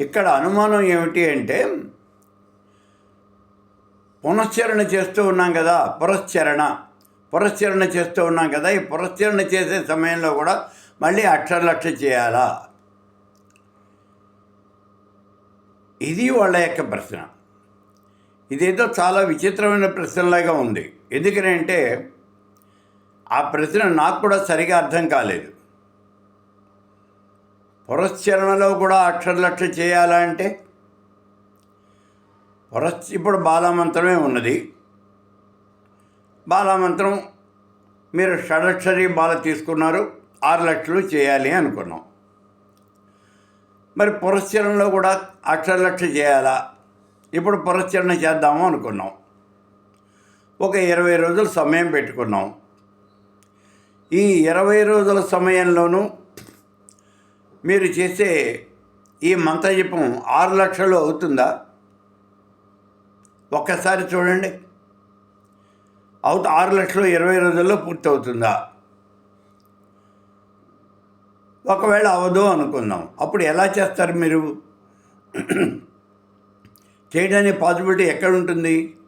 ఇక్కడ అనుమానం ఏమిటి అంటే పునశ్చరణ చేస్తూ ఉన్నాం కదా పురశ్చరణ. పురశ్చరణ చేస్తూ ఉన్నాం కదా ఈ పురశ్చరణ చేసే సమయంలో కూడా మళ్ళీ అక్షరలక్ష చేయాలా? ఇది వాళ్ళ యొక్క ప్రశ్న. ఇదేదో చాలా విచిత్రమైన ప్రశ్నలాగా ఉంది. ఎందుకనంటే ఆ ప్రశ్న నాకు కూడా సరిగా అర్థం కాలేదు. పురశ్చరణలో కూడా అక్షరలక్ష చేయాలంటే పురస్ ఇప్పుడు బాలామంత్రమే ఉన్నది. బాలామంత్రం మీరు షడక్షరి బాల తీసుకున్నారు ఆరు లక్షలు చేయాలి అనుకున్నాం. మరి పురస్చరణలో కూడా అక్షరలక్ష చేయాలా? ఇప్పుడు పురస్చరణ చేద్దాము అనుకున్నాం. ఒక ఇరవై రోజులు సమయం పెట్టుకున్నాం. ఈ ఇరవై రోజుల సమయంలోనూ మీరు చేసే ఈ మంత్రజపం ఆరు లక్షలు అవుతుందా? ఒక్కసారి చూడండి. అవుత ఆరు లక్షలు ఇరవై రోజుల్లో పూర్తి అవుతుందా ఒకవేళ అవదు అనుకుందాం. అప్పుడు ఎలా చేస్తారు మీరు? చేయడానికి పాసిబిలిటీ ఎక్కడ ఉంటుంది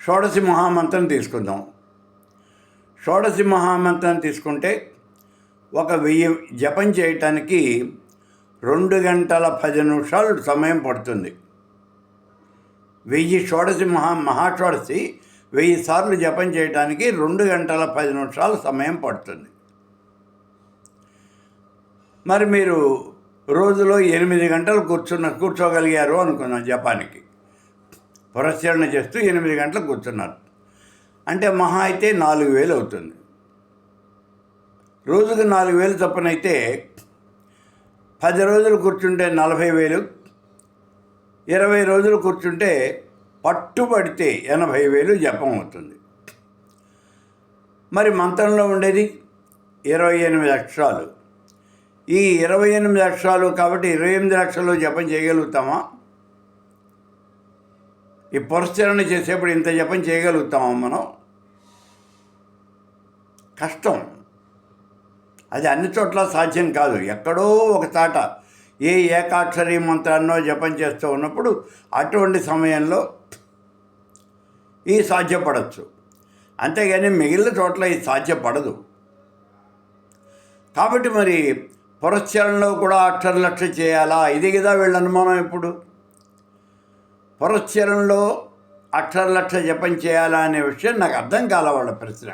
షోడశి మహామంత్రం తీసుకుందాం. షోడశి మహామంత్రం తీసుకుంటే ఒక వెయ్యి జపం చేయటానికి రెండు గంటల పది నిమిషాలు సమయం పడుతుంది. వెయ్యి షోడశి మహా మహాషోడశి వెయ్యి సార్లు జపం చేయడానికి రెండు గంటల పది నిమిషాలు సమయం పడుతుంది. మరి మీరు రోజులో ఎనిమిది గంటలు కూర్చున్న కూర్చోగలిగారు అనుకున్నాం జపానికి. పురస్కరణ చేస్తూ ఎనిమిది గంటలు కూర్చున్నారు. అంటే మహా అయితే నాలుగు వేలు అవుతుంది. రోజుకు నాలుగు వేలు చొప్పునైతే పది రోజులు కూర్చుంటే నలభై వేలు ఇరవై రోజులు కూర్చుంటే పట్టుబడితే ఎనభై వేలు జపం అవుతుంది. మరి మంత్రంలో ఉండేది ఇరవై ఎనిమిది అక్షరాలు. ఈ ఇరవై ఎనిమిది అక్షరాలు కాబట్టి ఇరవై ఎనిమిది లక్షలు జపం చేయగలుగుతామా? ఈ పురస్చరణ చేసేప్పుడు ఇంత జపం చేయగలుగుతామా మనం? కష్టం. అది అన్ని చోట్ల సాధ్యం కాదు. ఎక్కడో ఒక తాట ఏ ఏకాక్షరి మంత్రాన్నో జపం చేస్తూ ఉన్నప్పుడు అటువంటి సమయంలో ఈ సాధ్యపడచ్చు. అంతేగాని మిగిలిన చోట్ల ఇది సాధ్యపడదు. కాబట్టి మరి పురస్చరణలో కూడా అక్షరలక్ష చేయాలా? ఇది కదా వీళ్ళ అనుమానం ఇప్పుడు. పురస్చరణలో అక్షరలక్ష జపం చేయాలా అనే విషయం నాకు అర్థం కాల వాళ్ళ ప్రశ్న.